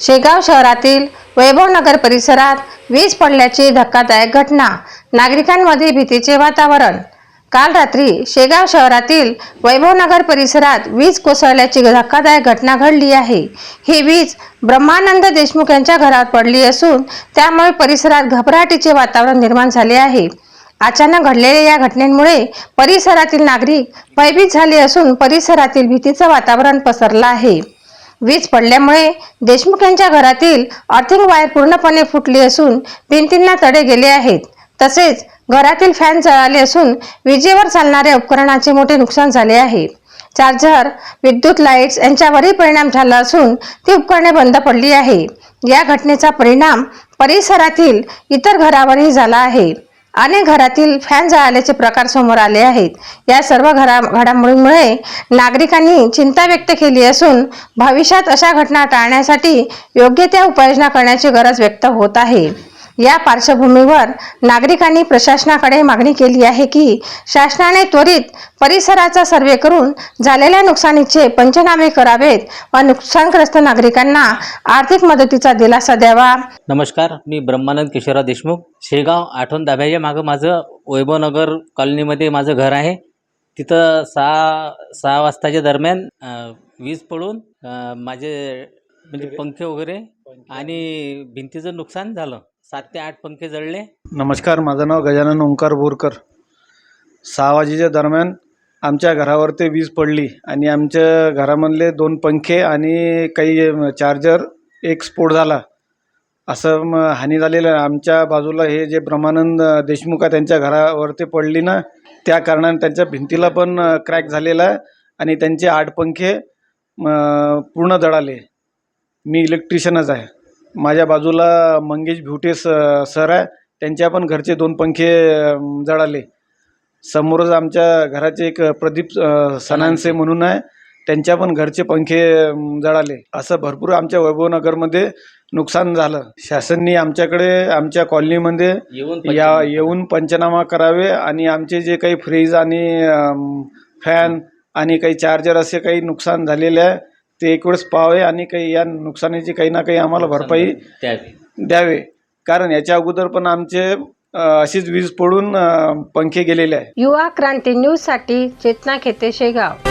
शेगाव शहरातील वैभवनगर परिसरात वीज पडल्याची धक्कादायक घटना. नागरिकांमध्ये भीतीचे वातावरण. काल रात्री शेगाव शहरातील वैभवनगर परिसरात वीज कोसळल्याची धक्कादायक घटना घडली आहे. ही वीज ब्रह्मानंद देशमुख यांच्या घरात पडली असून त्यामुळे परिसरात घबराटीचे वातावरण निर्माण झाले आहे. अचानक घडलेल्या या घटनेमुळे परिसरातील नागरिक भयभीत झाले असून परिसरातील भीतीचं वातावरण पसरलं आहे. वीज पडल्यामुळे देशमुख यांच्या घरातील अर्थिंग वायर पूर्णपणे फुटली असून भिंतींना तडे गेले आहेत. तसेच घरातील फॅन जळाले असून विजेवर चालणाऱ्या उपकरणाचे मोठे नुकसान झाले आहे. चार्जर विद्युत लाईट्स यांच्यावरही परिणाम झाला असून ती उपकरणे बंद पडली आहे. या घटनेचा परिणाम परिसरातील इतर घरावरही झाला आहे. अनेक घरातील फॅन जळाल्याचे प्रकार समोर आले आहेत. या सर्व घरा घडामोडींमुळे नागरिकांनी चिंता व्यक्त केली असून भविष्यात अशा घटना टाळण्यासाठी योग्य त्या उपाययोजना करण्याची गरज व्यक्त होत आहे. या पार्श्वभूमीवर नागरिकांनी प्रशासनाकडे मागणी केली आहे की शासनाने त्वरित परिसराचा सर्वे करून झालेल्या नुकसानीचे पंचनामे करावेत व नुकसानग्रस्त नागरिकांना आर्थिक मदतीचा दिलासा द्यावा. नमस्कार मी ब्रह्मानंद किशोरा देशमुख शेगाव आठवण दाभ्याच्या मागं माझं वैभवनगर कॉलनीमध्ये माझं घर आहे. तिथं सहा सहा वाजताच्या दरम्यान अ, वीज पडून अ, माझे म्हणजे पंखे वगैरे आणि भिंतीचं नुकसान झालं. सात ते आठ पंखे जळले. नमस्कार माझं नाव गजानन ओंकार बोरकर. सहा वाजेच्या दरम्यान आमच्या घरावरती वीज पडली आणि आमच्या घरामधले दोन पंखे आणि काही चार्जर एक स्फोट झाला. असं म हानी झालेलं आहे आमच्या बाजूला हे जे ब्रह्मानंद देशमुख आहे त्यांच्या घरावरती पडली ना त्या कारणाने त्यांच्या भिंतीला पण क्रॅक झालेला आहे आणि त्यांचे आठ पंखे पूर्ण जळाले. मी इलेक्ट्रिशियनच आहे. माझ्या बाजूला मंगेश भिवटे स सर आहे. त्यांच्या पण घरचे दोन पंखे जळाले. समोरच आमच्या घराचे एक प्रदीप सनानसे म्हणून आहे. त्यांच्या पण घरचे पंखे जळाले. असं भरपूर आमच्या वैभवनगरमध्ये नुकसान झालं. शासननी आमच्याकडे आमच्या कॉलनीमध्ये या येऊन पंचनामा करावे आणि आमचे जे काही फ्रीज आणि फॅन आणि काही चार्जर असे काही नुकसान झालेले आहे. ते एक वेळेस पाहावे आणि काही या नुकसानीची काही ना काही आम्हाला भरपाई द्यावे. कारण याच्या अगोदर पण आमचे अशीच वीज पडून पंखे गेलेले आहे युवा क्रांती न्यूजसाठी चेतना खेते शेगाव.